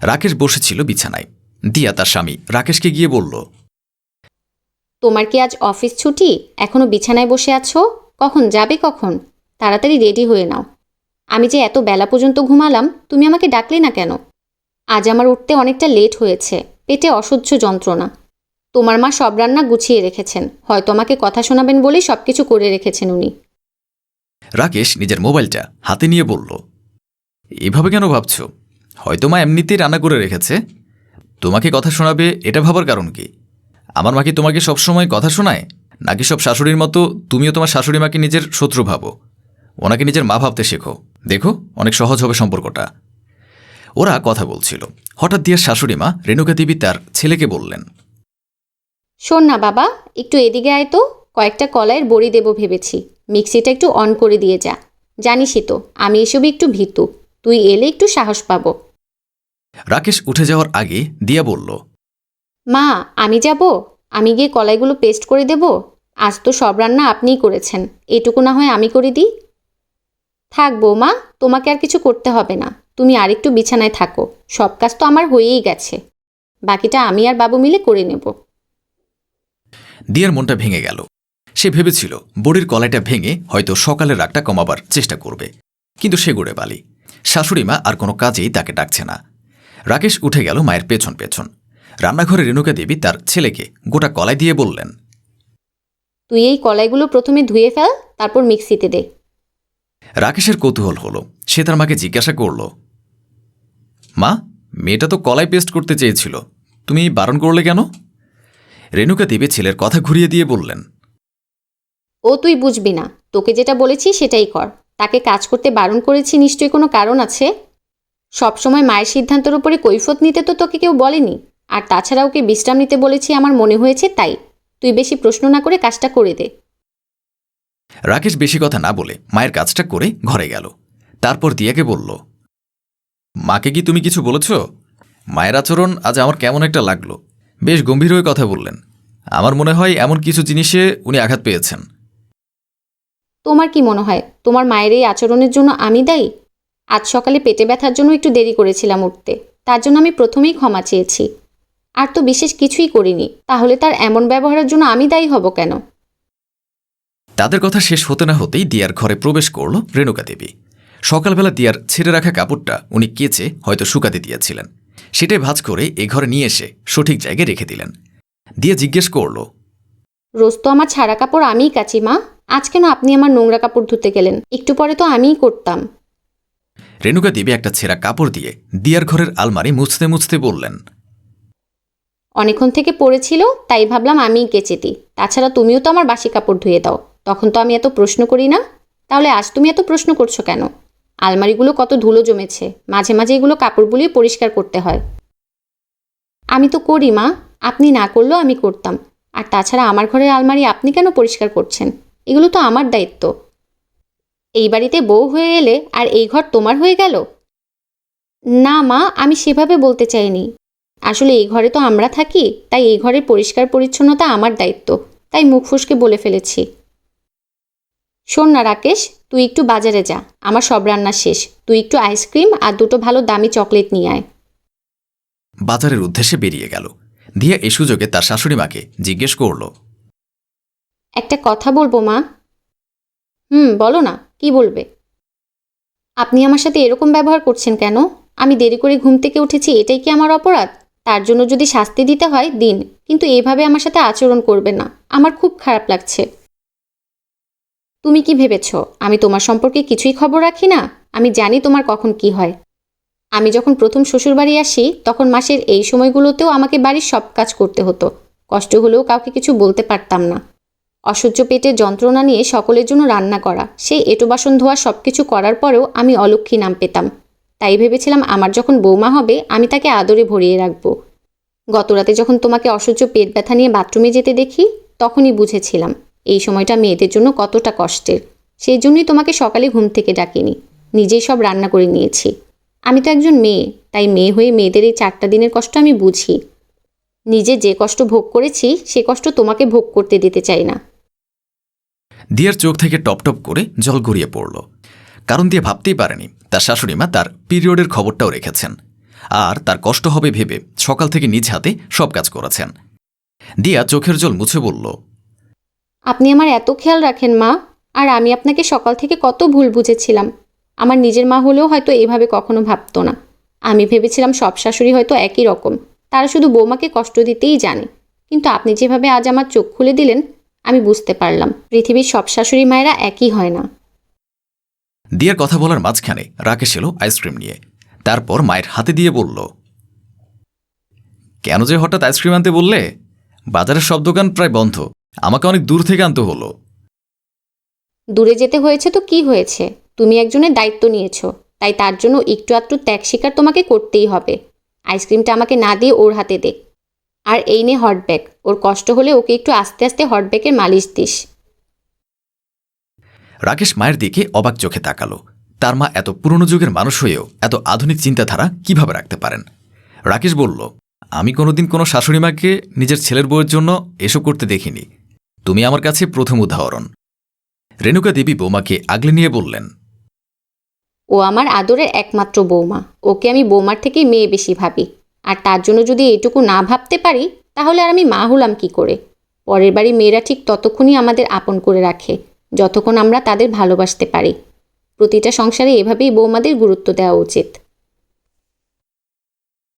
রাকেশ বসেছিল বিছানায়। দিয়া তার স্বামী রাকেশকে গিয়ে বলল তোমার কি আজ অফিস ছুটি? এখনও বিছানায় বসে আছো? কখন যাবে কখন? তাড়াতাড়ি রেডি হয়ে নাও। আমি যে এত বেলা পর্যন্ত ঘুমালাম তুমি আমাকে ডাকলে না কেন? আজ আমার উঠতে অনেকটা লেট হয়েছে পেটে অসহ্য যন্ত্রণা। তোমার মা সব রান্না গুছিয়ে রেখেছেন হয়তো আমাকে কথা শোনাবেন বলেই সব কিছু করে রেখেছেন উনি। রাকেশ নিজের মোবাইলটা হাতে নিয়ে বলল এভাবে কেন ভাবছ? হয়তো মা এমনিতেই রান্না করে রেখেছে। তোমাকে কথা শোনাবে এটা ভাবার কারণ কি? আমার মা কি তোমাকে সবসময় কথা শোনায়? নাকি সব শাশুড়ির মতো তুমিও তোমার শাশুড়ি মাকে নিজের শত্রু ভাবো? ওনাকে নিজের মা ভাবতে শেখো। দেখো, অনেক সহজ হবে সম্পর্কটা। ওরা কথা বলছিল। হঠাৎ দিয়ে শাশুড়ি মা রেণুকা দেবী তার ছেলেকে বললেন, শোন না বাবা, একটু এদিকে আয় তো। কয়েকটা কলাইয়ের বড়ি দেবো ভেবেছি। মিক্সিটা একটু অন করে দিয়ে যা। জানিসই তো, আমি এসবই একটু ভীতু। তুই এলে একটু সাহস পাবো। রাকেশ উঠে যাওয়ার আগে দিয়া বলল মা আমি যাব? আমি গিয়ে কলাইগুলো পেস্ট করে দেব? আজ তো সব রান্না আপনিই করেছেন। এটুকু না হয় আমি করে দিই? থাক বৌমা তোমাকে আর কিছু করতে হবে না। তুমি আরেকটু বিছানায় থাকো। সব কাজ তো আমার হয়েই গেছে। বাকিটা আমি আর বাবু মিলে করে নেব। দিয়ার মনটা ভেঙে গেল। সে ভেবেছিল বড়ির কলাইটা ভেঙে হয়তো সকালের রাগটা কমাবার চেষ্টা করবে। কিন্তু সে গড়ে বালি। শাশুড়িমা আর কোনো কাজেই তাকে ডাকছে না। রাকেশ উঠে গেল মায়ের পেছন পেছন। রান্নাঘরে রেণুকা দেবী তার ছেলেকে গোটা কলাই দিয়ে বললেন তুই এই কলাইগুলো প্রথমে ধুয়ে ফেল তারপর মিক্সিতে দে। রাকেশের কৌতূহল হলো। সে তার মাকে জিজ্ঞাসা করল মা মেয়েটা তো কলাই পেস্ট করতে চেয়েছিল তুমি বারণ করলে কেন? রেণুকা দেবী ছেলের কথা ঘুরিয়ে দিয়ে বললেন ও তুই বুঝবি না তোকে যেটা বলেছি সেটাই কর। তাকে কাজ করতে বারণ করেছি, নিশ্চয়ই কোনো কারণ আছে? সবসময় মায়ের সিদ্ধান্তের উপরে কৈফত নিতে তো তোকে কেউ বলেনি। আর তাছাড়া ওকে বিশ্রাম নিতে বলেছি, আমার মনে হয়েছে তাই। তুই বেশি প্রশ্ন না করে কাজটা করে দে। রাকেশ বেশি কথা না বলে মায়ের কাজটা করে ঘরে গেল। তারপর দিয়াকে বলল, মাকে কি তুমি কিছু বলেছ? মায়ের আচরণ আজ আমার কেমন একটা লাগল। বেশ গম্ভীর হয়ে কথা বললেন। আমার মনে হয় এমন কিছু জিনিসে উনি আঘাত পেয়েছেন। তোমার কি মনে হয়? তোমার মায়ের এই আচরণের জন্য আমি দায়ী? আজ সকালে পেটে ব্যথার জন্য একটু দেরি করেছিলাম উঠতে। তার জন্য আমি প্রথমেই ক্ষমা চেয়েছি। আর তো বিশেষ কিছুই করিনি। তাহলে তার এমন ব্যবহারের জন্য আমি দায়ী হব কেন? তাদের কথা শেষ হতে না হতেই দিয়ার ঘরে প্রবেশ করল রেণুকা দেবী। সকালবেলা দিয়ার ছেড়ে রাখা কাপড়টা উনি কেচে হয়তো শুকাতে দিয়েছিলেন। সেটাই ভাঁজ করে এ ঘরে নিয়ে এসে সঠিক জায়গায় রেখে দিলেন। দিয়া জিজ্ঞেস করল রোজ তো আমার ছাড়া কাপড় আমিই কাচি মা। আজ কেন আপনি আমার নোংরা কাপড় ধুতে গেলেন? একটু পরে তো আমিই করতাম। রেণুকা দেবী একটা ছেঁড়া কাপড় দিয়ে দিয়ার ঘরের আলমারি মুছতে মুছতে বললেন অনেকক্ষণ থেকে পড়েছিল তাই ভাবলাম আমিই কেচে দিই। তাছাড়া তুমিও তো আমার বাসি কাপড় ধুয়ে দাও। তখন তো আমি এত প্রশ্ন করি না। তাহলে আজ তুমি এত প্রশ্ন করছ কেন? আলমারিগুলো কত ধুলো জমেছে। মাঝে মাঝে এগুলো কাপড় বুলিয়ে পরিষ্কার করতে হয়। আমি তো করি মা। আপনি না করলেও আমি করতাম। আর তাছাড়া আমার ঘরের আলমারি আপনি কেন পরিষ্কার করছেন? এগুলো তো আমার দায়িত্ব। এই বাড়িতে বউ হয়ে এলে আর এই ঘর তোমার হয়ে গেল? না মা, আমি সেভাবে বলতে চাইনি। আসলে এই ঘরে তো আমরা থাকি, তাই এই ঘরের পরিষ্কার পরিচ্ছন্নতা আমার দায়িত্ব, তাই মুখ ফুসকে বলে ফেলেছি। শোন না রাকেশ, তুই একটু বাজারে যা, আমার সব রান্না শেষ। তুই একটু আইসক্রিম আর দুটো ভালো দামি চকলেট নিয়ে আয়। বাজারের উদ্দেশ্যে বেরিয়ে গেল। দিয়া এ সুযোগে তার শাশুড়ি মাকে জিজ্ঞেস করল একটা কথা বলব, মা? হুম, বলো না, কি বলবে? আপনি আমার সাথে এরকম ব্যবহার করছেন কেন? আমি দেরি করে ঘুম থেকে উঠেছি, এটাই কি আমার অপরাধ? তার জন্য যদি শাস্তি দিতে হয়, দিন, কিন্তু এভাবে আমার সাথে আচরণ করবে না। আমার খুব খারাপ লাগছে। তুমি কি ভেবেছ, আমি তোমার সম্পর্কে কিছুই খবর রাখি না? আমি জানি তোমার কখন কি হয়। আমি যখন প্রথম শ্বশুরবাড়ি আসি, তখন মাসের এই সময়গুলোতেও আমাকে বাড়ির সব কাজ করতে হতো। কষ্ট হলেও কাউকে কিছু বলতে পারতাম না। অসহ্য পেটের যন্ত্রণা নিয়ে সকলের জন্য রান্না করা। সেই এঁটো বাসন ধোয়া সব কিছু করার পরেও আমি অলক্ষী নাম পেতাম। তাই ভেবেছিলাম আমার যখন বৌমা হবে, আমি তাকে আদরে ভরিয়ে রাখব। গতরাতে যখন তোমাকে অসহ্য পেট ব্যথা নিয়ে বাথরুমে যেতে দেখি, তখনই বুঝেছিলাম, এই সময়টা মেয়েদের জন্য কতটা কষ্টের। সেই জন্যই তোমাকে সকালে ঘুম থেকে ডাকিনি। নিজেই সব রান্না করে নিয়েছি। আমি তো একজন মেয়ে, তাই মেয়ে হয়ে মেয়েদের এই চারটা দিনের কষ্ট আমি বুঝি। নিজে যে কষ্ট ভোগ করেছি, সে কষ্ট তোমাকে ভোগ করতে দিতে চাই না। দিয়ার চোখ থেকে টপ টপ করে জল গড়িয়ে পড়ল। কারণ দিয়ে ভাবতেই পারেনি, তার শাশুড়িমা তার পিরিয়ডের খবরটাও রেখেছেন। আর তার কষ্ট হবে ভেবে সকাল থেকে নিজ হাতে সব কাজ করেছেন। দিয়া চোখের জল মুছে বলল, আপনি আমার এত খেয়াল রাখেন মা, আর আমি আপনাকে সকাল থেকে কত ভুল বুঝেছিলাম। আমার নিজের মা হলেও হয়তো এভাবে কখনো ভাবতো না। আমি ভেবেছিলাম সব শাশুড়ি হয়তো একই রকম, তারা শুধু বৌমাকে কষ্ট দিতেই জানে। কিন্তু আপনি যেভাবে আজ আমার চোখ খুলে দিলেন আমি বুঝতে পারলাম। পৃথিবীর সব শাশুড়ি মায়েরা একই হয় না। দিয়ার কথা বলার মাঝখানে রাকেশ এলো আইসক্রিম নিয়ে। তারপর মায়ের হাতে দিয়ে বলল কেন যে হঠাৎ আইসক্রিম আনতে বললে? বাজারের সব দোকান প্রায় বন্ধ। আমাকে অনেক দূর থেকে আনতে হলো। দূরে যেতে হয়েছে তো কি হয়েছে? তুমি একজনের দায়িত্ব নিয়েছো। তাই তার জন্য একটু আধটু ত্যাগ স্বীকার তোমাকে করতেই হবে। আইসক্রিমটা আমাকে না দিয়ে ওর হাতে দে। আর এই নে হটব্যাগ ওর কষ্ট হলে ওকে একটু আস্তে আস্তে হটব্যাগের মালিশ দিস। রাকেশ মায়ের দিকে অবাক চোখে তাকালো। তার মা এত পুরনো যুগের মানুষ হয়েও এত আধুনিক চিন্তাধারা কীভাবে রাখতে পারেন? রাকেশ বলল আমি কোনোদিন কোনো শাশুড়ি মাকে নিজের ছেলের বউয়ের জন্য এসব করতে দেখিনি। তুমি আমার কাছে প্রথম উদাহরণ। রেণুকা দেবী বৌমাকে আগলে নিয়ে বললেন ও আমার আদরের একমাত্র বৌমা। ওকে আমি বৌমার থেকেই মেয়ে বেশি ভাবি। আর তার জন্য যদি এটুকু না ভাবতে পারি, তাহলে আর আমি মা হলাম কি করে? পরের বাড়ি মেয়েরা ঠিক ততক্ষণই আমাদের আপন করে রাখে, যতক্ষণ আমরা তাদের ভালোবাসতে পারি। প্রতিটা সংসারে এভাবেই বৌমাদের গুরুত্ব দেওয়া উচিত।